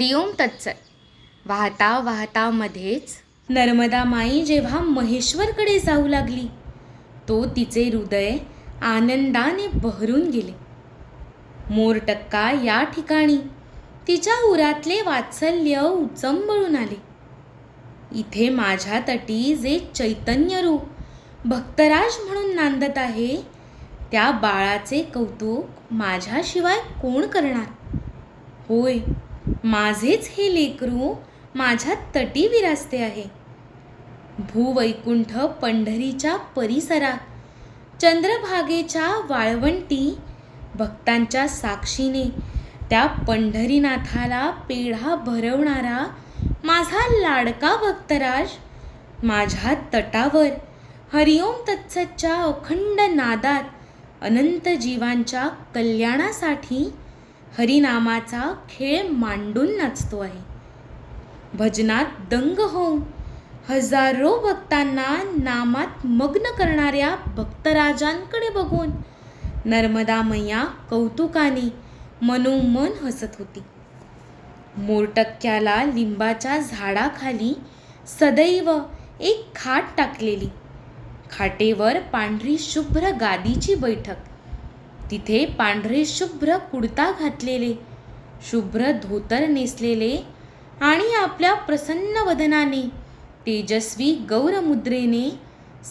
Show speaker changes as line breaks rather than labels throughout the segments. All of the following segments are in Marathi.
हरिओम तत्सत वाहता वाहता मध्येच नर्मदा माई जेव्हा महेश्वरकडे जाऊ लागली तो तिचे हृदय आनंदाने बहरून गेले. मोरटक्का या ठिकाणी तिच्या उरातले वात्सल्य उचंबळून आले. इथे माझ्या तटी जे चैतन्यरूप भक्तराज म्हणून नांदत आहे त्या बाळाचे कौतुक माझ्याशिवाय कोण करणार? होय माझेच हे लेकरू माझ्या तटी विराजते आहे. भूवैकुंठ पंढरीच्या परिसरात चंद्रभागेच्या वाळवंटी भक्तांच्या साक्षीने त्या पंढरीनाथाला पेढा भरवणारा माझा लाडका भक्तराज माझ्या तटावर हरिओम तत्सच्या अखंड नादात अनंत जीवांच्या कल्याणासाठी हरिनामाचा खेळ मांडून नाचतो आहे. भजनात दंग होऊन हजारो भक्तांना नामात मग्न करणाऱ्या भक्तराजांकडे बघून नर्मदा मैया कौतुकाने मनोमन हसत होती. मोरटक्क्याला लिंबाच्या झाडाखाली सदैव एक खाट टाकलेली. खाटेवर पांढरी शुभ्र गादीची बैठक. तिथे पांढरे शुभ्र कुडता घातलेले शुभ्र धोतर नेसलेले आणि आपल्या प्रसन्न वदनाने तेजस्वी गौरमुद्रेने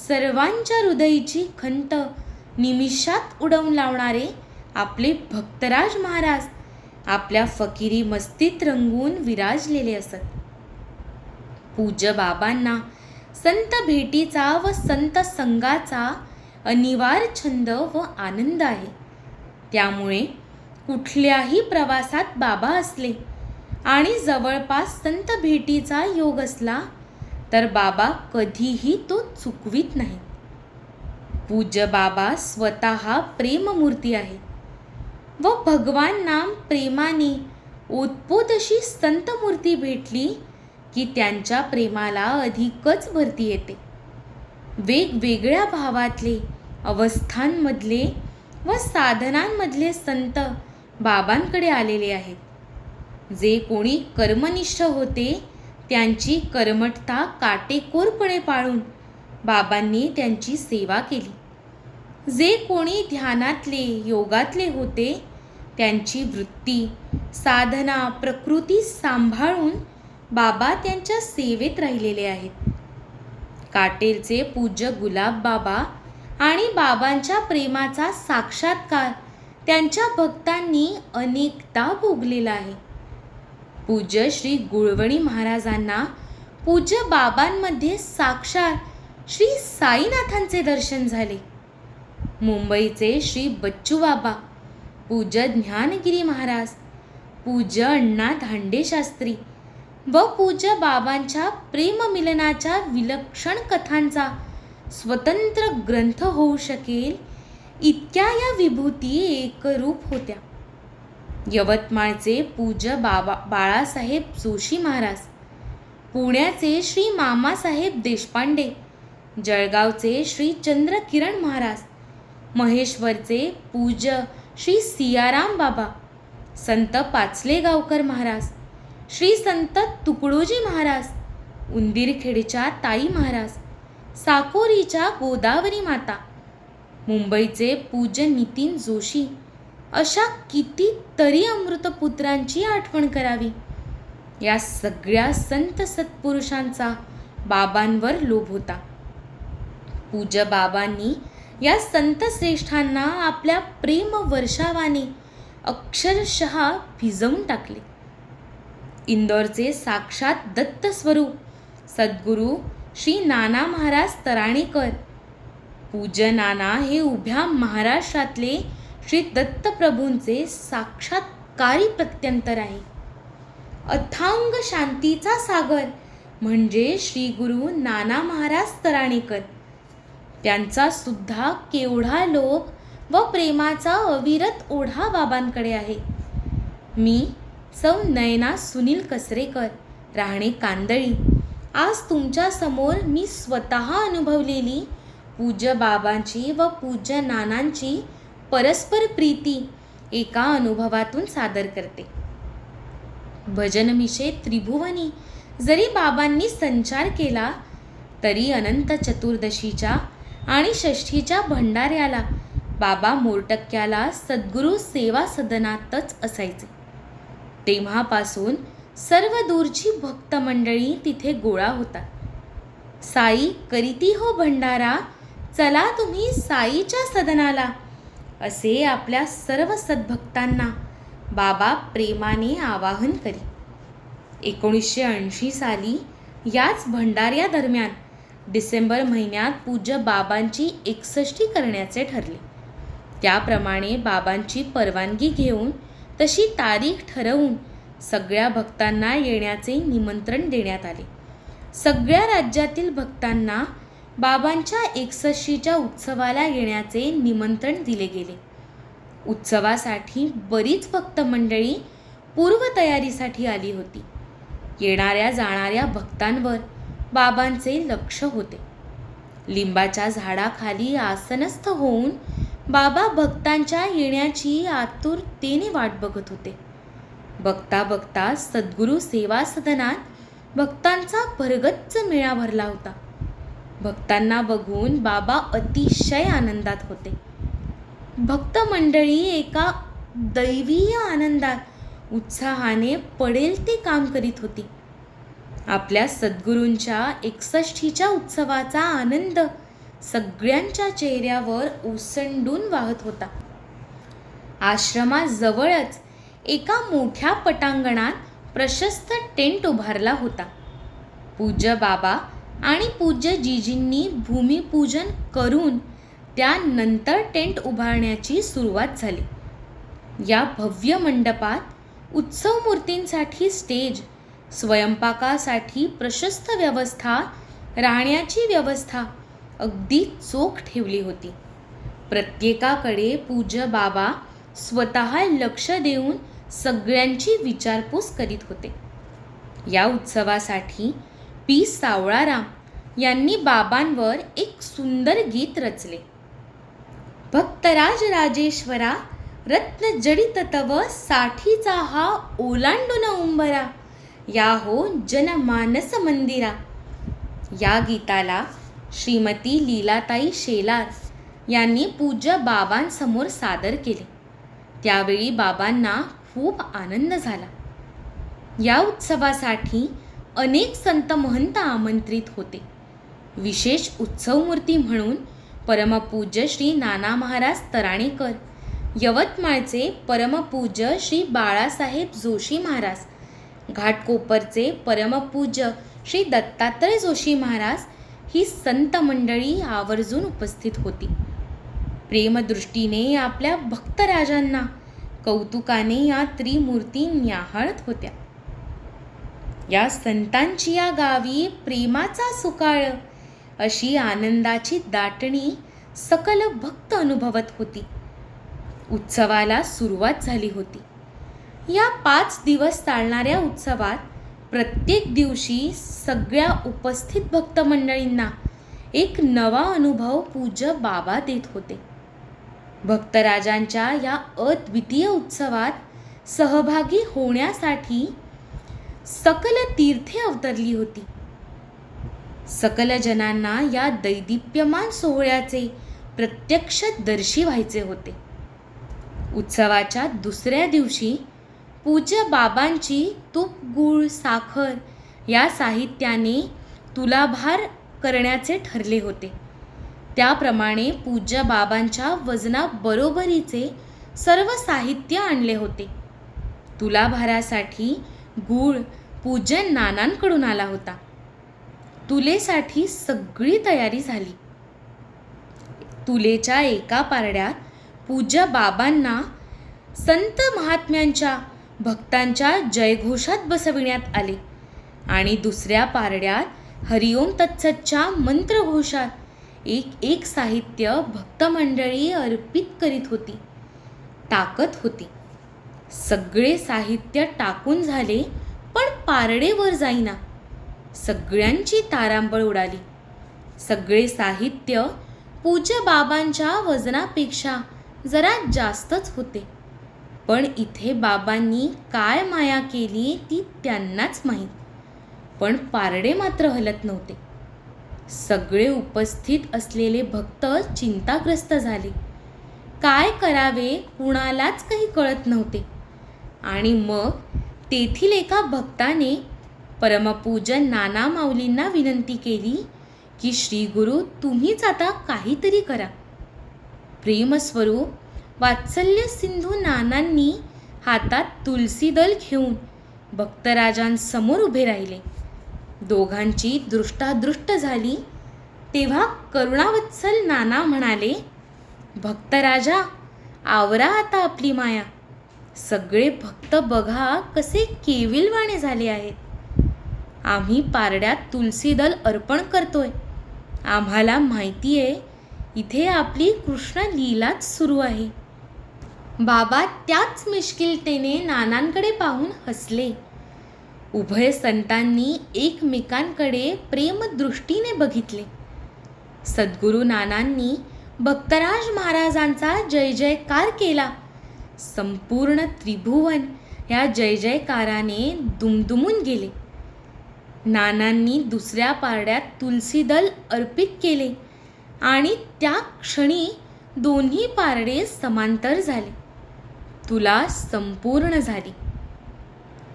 सर्वांच्या हृदयीची खंत निमिषात उडवून लावणारे आपले भक्तराज महाराज आपल्या फकिरी मस्तीत रंगून विराजलेले असत. पूज्य बाबांना संत भेटीचा व संत संघाचा अनिवार्य छंद व आनंद आहे. त्यामुळे कुठल्याही प्रवासात बाबा असले आणि जवळपास संत भेटीचा योग असला तर बाबा कधीही तो चुकवीत नाही. पूज्य बाबा स्वतः प्रेममूर्ती आहे व भगवान नाम प्रेमाने ओतपोत अशी संत मूर्ती भेटली की त्यांच्या प्रेमाला अधिकच भरती येते. वेगवेगळ्या भावातले अवस्थांमधले व साधनांमधले संत बाबांकडे आलेले आहेत. जे कोणी कर्मनिष्ठ होते त्यांची कर्मठता काटेकोरपणे पाळून बाबांनी त्यांची सेवा केली. जे कोणी ध्यानातले योगातले होते त्यांची वृत्ती साधना प्रकृती सांभाळून बाबा त्यांच्या सेवेत राहिलेले आहेत. काटेलचे पूज्य गुलाब बाबा आणि बाबांच्या प्रेमाचा साक्षात्कार त्यांच्या भक्तांनी अनेकदा भोगलेला आहे. पूज्य श्री गुळवणी महाराजांना पूज्य बाबांमध्ये साक्षात श्री साईनाथांचे दर्शन झाले. मुंबईचे श्री बच्चू बाबा पूज्य ज्ञानगिरी महाराज पूज्य अण्णा धांडे शास्त्री व पूज्य बाबांच्या प्रेममिलनाच्या विलक्षण कथांचा स्वतंत्र ग्रंथ होऊ शकेल इतक्या या विभूती एकरूप होत्या. यवतमाळचे पूज्य बाबा बाळासाहेब जोशी महाराज पुण्याचे श्री मामासाहेब देशपांडे जळगावचे श्री चंद्रकिरण महाराज महेश्वरचे पूज्य श्री सियाराम बाबा संत पाचलेगावकर महाराज श्री संत तुकडोजी महाराज उंदीरखेडच्या ताई महाराज साकोरीच्या गोदावरी माता. मुंबईचे पूज्य नितीन जोशी अशा कितीतरी अमृतपुत्रांची आठवण करावी. या सगळ्या संत सत्पुरुषांचा बाबांवर लोभ होता. पूज्य बाबांनी या संत श्रेष्ठांना आपल्या प्रेम वर्षावाने अक्षरशः भिजवून टाकले. इंदोरचे साक्षात दत्त स्वरूप सद्गुरू श्री नाना महाराज तराणेकर. पूज्य नाना हे उभ्या महाराष्ट्रातले श्री दत्तप्रभूंचे साक्षात्कारी प्रत्यंतर आहे. अथांग शांतीचा सागर म्हणजे श्री गुरु नाना महाराज तराणेकर. त्यांचा सुद्धा केवढा लोक व प्रेमाचा अविरत ओढा बाबांकडे आहे. मी सौ नयना सुनील कसरेकर राहणे कांदळी. आज तुमच्यासमोर मी स्वतः अनुभवलेली पूज्य बाबांची व पूज्य नानांची परस्पर प्रीती एका अनुभवातून सादर करते. भजनमिशे त्रिभुवनी जरी बाबांनी संचार केला तरी अनंत चतुर्दशीच्या आणि षष्ठीच्या भंडाऱ्याला बाबा मोरटक्क्याला सद्गुरू सेवा सदनातच असायचे. तेव्हापासून सर्व दूरची भक्त मंडळी तिथे गोळा होतात. साई करीती हो भंडारा चला तुम्ही साईच्या सदनाला असे आपल्या सर्व सद्भक्तांना बाबा प्रेमाने आवाहन करी. एकोणीसशे ऐंशी साली याच भंडाऱ्या दरम्यान डिसेंबर महिन्यात पूज्य बाबांची एकसष्टी करण्याचे ठरले. त्याप्रमाणे बाबांची परवानगी घेऊन तशी तारीख ठरवून सगळ्या भक्तांना येण्याचे निमंत्रण देण्यात आले. सगळ्या राज्यातील भक्तांना बाबांच्या एकसष्टीच्या उत्सवाला येण्याचे निमंत्रण दिले गेले. उत्सवासाठी बरीच भक्त मंडळी पूर्वतयारीसाठी आली होती. येणाऱ्या जाणाऱ्या भक्तांवर बाबांचे लक्ष होते. लिंबाच्या झाडाखाली आसनस्थ होऊन बाबा भक्तांच्या येण्याची आतुरतेने वाट बघत होते. बघता बघता सद्गुरू सेवा सदनात भक्तांचा भरगच्च मेळा भरला होता. भक्तांना बघून बाबा अतिशय आनंदात होते. भक्त मंडळी एका दैवीय आनंदात उत्साहाने पडेल ते काम करीत होती. आपल्या सद्गुरूंच्या एकसष्टीच्या उत्सवाचा आनंद सगळ्यांच्या चेहऱ्यावर ओसंडून वाहत होता. आश्रमाजवळच एका मोठ्या पटांगणात प्रशस्त टेंट उभारला होता. पूज्य बाबा आणि पूज्य जीजींनी भूमिपूजन करून त्यानंतर टेंट उभारण्याची सुरुवात झाली. या भव्य मंडपात उत्सव मूर्तींसाठी स्टेज स्वयंपाकासाठी प्रशस्त व्यवस्था राहण्याची व्यवस्था अगदी चोख ठेवली होती. प्रत्येकाकडे पूज्य बाबा स्वतः लक्ष देऊन सगळ्यांची विचारपूस करीत होते. या उत्सवासाठी पी. सावळाराम यांनी बाबांवर एक सुंदर गीत रचले. भक्तराज राजेश्वरा रत्न जडित तव साठीचा हा ओलांडून उंबरा या हो जनमानस मंदिरा. या गीताला श्रीमती लीलाताई शेलार यांनी पूज्य बाबांसमोर सादर केले. त्यावेळी बाबांना खूप आनंद झाला. या उत्सवासाठी अनेक संत महंत आमंत्रित होते. विशेष उत्सव मूर्ती म्हणून परमपूज्य श्री नाना महाराज तराणेकर यवतमाळचे परमपूज्य श्री बाळासाहेब जोशी महाराज घाटकोपरचे परमपूज्य श्री दत्तात्रय जोशी महाराज ही संत मंडळी आवर्जून उपस्थित होती. प्रेमदृष्टीने आपल्या भक्तराजांना कौतुकाने या त्रिमूर्ती न्याहाळत होत्या. या संतांची या गावी प्रेमाचा सुकाळ अशी आनंदाची दाटणी सकल भक्त अनुभवत होती. उत्सवाला सुरुवात झाली होती. या पाच दिवस चालणाऱ्या उत्सवात प्रत्येक दिवशी सगळ्या उपस्थित भक्तमंडळींना एक नवा अनुभव पूज्य बाबा देत होते. भक्तराजांच्या या अद्वितीय उत्सवात सहभागी होण्यासाठी सकल तीर्थे अवतरली होती. सकल जनांना या दैदिप्यमान सोहळ्याचे प्रत्यक्ष दर्शी व्हायचे होते. उत्सवाच्या दुसऱ्या दिवशी पूज्य बाबांची तूप गूळ साखर या साहित्याने तुलाभार करण्याचे ठरले होते. त्याप्रमाणे पूज्य बाबांच्या वजनाबरोबरीचे सर्व साहित्य आणले होते. तुलाभारासाठी गूळ पूजन नानांकडून आला होता. तुलेसाठी सगळी तयारी झाली. तुलेच्या एका पारड्यात पूज्य बाबांना संत महात्म्यांच्या भक्तांच्या जयघोषात बसविण्यात आले आणि दुसऱ्या पारड्यात हरिओम तत्सच्च्या मंत्रघोषात एक एक साहित्य भक्तमंडळी अर्पित करीत होती. टाकत होती. सगळे साहित्य टाकून झाले पण पारडे वर जाईना. सगळ्यांची तारांबळ उडाली. सगळे साहित्य पूज्य बाबांच्या वजनापेक्षा जरा जास्तच होते. पण इथे बाबांनी काय माया केली ती त्यांनाच माहीत. पण पारडे मात्र हलत नव्हते. सगळे उपस्थित असलेले भक्त चिंताग्रस्त झाले. काय करावे कुणालाच काही कळत नव्हते. आणि मग तेथील एका भक्ताने परमपूजन नाना माऊलींना विनंती केली की श्री गुरु तुम्हीच आता काहीतरी करा. प्रेमस्वरूप वात्सल्य सिंधू नानांनी हातात तुलसीदल घेऊन भक्तराजांसमोर उभे राहिले. दोघांची दृष्टादृष्ट झाली तेव्हा करुणावत्सल नाना म्हणाले भक्तराजा आवरा आता आपली माया. सगळे भक्त बघा कसे केविलवाणे झाले आहेत. आम्ही पारड्यात तुलसी दल अर्पण करतोय. आम्हाला माहिती आहे इथे आपली कृष्ण लीलाच सुरू आहे. बाबा त्याच मिश्किलतेने नानांकडे पाहून हसले. उभय संतांनी एकमेकांकडे प्रेमदृष्टीने बघितले. सद्गुरू नानांनी भक्तराज महाराजांचा जय जयकार केला. संपूर्ण त्रिभुवन या जय जयकाराने दुमदुमून गेले. नानांनी दुसऱ्या पारड्यात तुलसी दल अर्पित केले आणि त्या क्षणी दोन्ही पारडे समांतर झाले. तुला संपूर्ण झाली.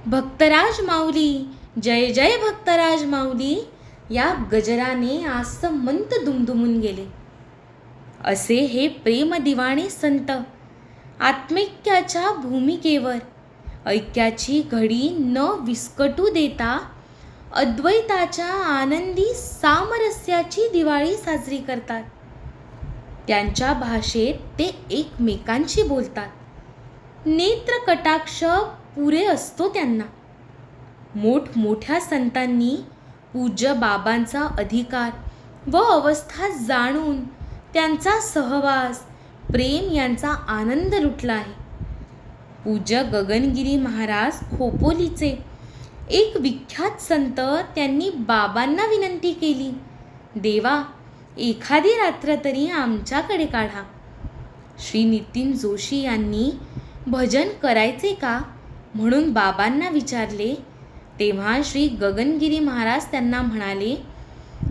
भक्तराज माऊली जय जय भक्तराज माऊली या गजराने आसमंत दुमदुमून गेले. असे हे प्रेम दिवाणे संत आत्मैक्याच्या भूमिकेवर ऐक्याची घडी न विस्कटू देता अद्वैताच्या आनंदी सामरस्याची दिवाळी साजरी करतात. त्यांच्या भाषेत ते एकमेकांशी बोलतात. नेत्र कटाक्ष पुरे असतो त्यांना. मोठमोठ्या संतांनी पूज्य बाबांचा अधिकार व अवस्था जाणून त्यांचा सहवास प्रेम यांचा आनंद लुटला आहे. पूज्य गगनगिरी महाराज खोपोलीचे एक विख्यात संत त्यांनी बाबांना विनंती केली देवा एखादी रात्र तरी आमच्याकडे काढा. श्री नितीन जोशी यांनी भजन करायचे का? म्हणून बाबांना विचारले तेव्हा श्री गगनगिरी महाराज त्यांना म्हणाले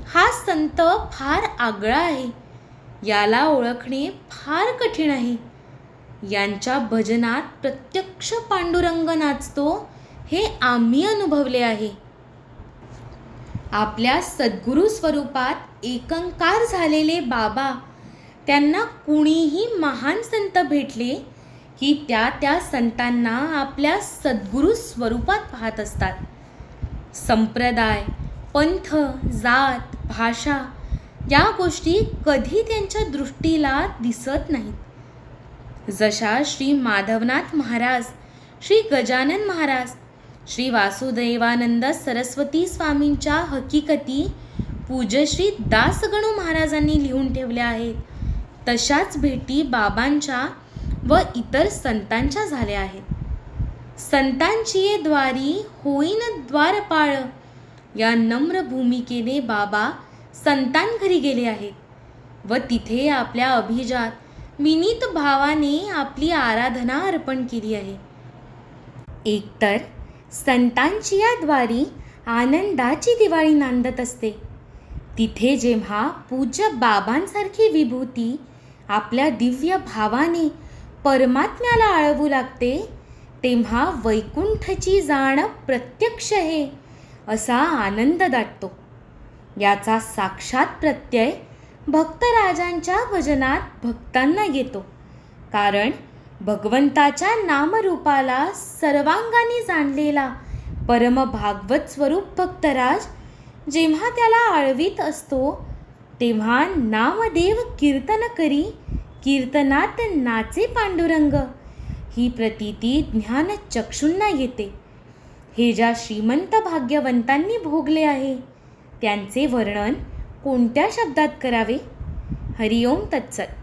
हा संत फार आगळा आहे. याला ओळखणे फार कठीण आहे. यांच्या भजनात प्रत्यक्ष पांडुरंग नाचतो हे आम्ही अनुभवले आहे. आपल्या सद्गुरू स्वरूपात एकंकार झालेले बाबा. त्यांना कुणीही महान संत भेटले की त्या त्या संतांना आपल्या सद्गुरू स्वरूपात पाहत असतात. संप्रदाय पंथ जात भाषा या गोष्टी कधी त्यांच्या दृष्टीला दिसत नाहीत. जशा श्री माधवनाथ महाराज श्री गजानन महाराज श्री वासुदेवानंद सरस्वती स्वामींच्या हकीकती पूजश्री दासगणू महाराजांनी लिहून ठेवल्या आहेत. तशाच भेटी बाबांच्या व इतर संतांच्या झाल्या आहेत. संतांची द्वारी होईन द्वारपाळ. या नम्र भूमिकेने बाबा संतांघरी गेले आहेत व तिथे आपल्या अभिजात विनीत भावाने आपली आराधना अर्पण केली आहे. एकतर संतांची या द्वारी आनंदाची दिवाळी नांदत असते. तिथे जेव्हा पूज्य बाबांसारखी विभूती आपल्या दिव्य भावाने परमात्म्याला आळवू लागते तेव्हा वैकुंठची जाण प्रत्यक्ष आहे असा आनंद दाटतो. याचा साक्षात प्रत्यय भक्तराजांच्या भजनात भक्तांना येतो. कारण भगवंताच्या नामरूपाला सर्वांगाने जाणलेला परम भागवत स्वरूप भक्तराज जेव्हा त्याला आळवीत असतो तेव्हा नामदेव कीर्तन करी कीर्तनात नाचे पांडुरंग. ही प्रतीती ज्ञानचक्षूंना येते. हे ज्या श्रीमंत भाग्यवंतांनी भोगले आहे त्यांचे वर्णन कोणत्या शब्दात करावे? हरिओम तत्सत.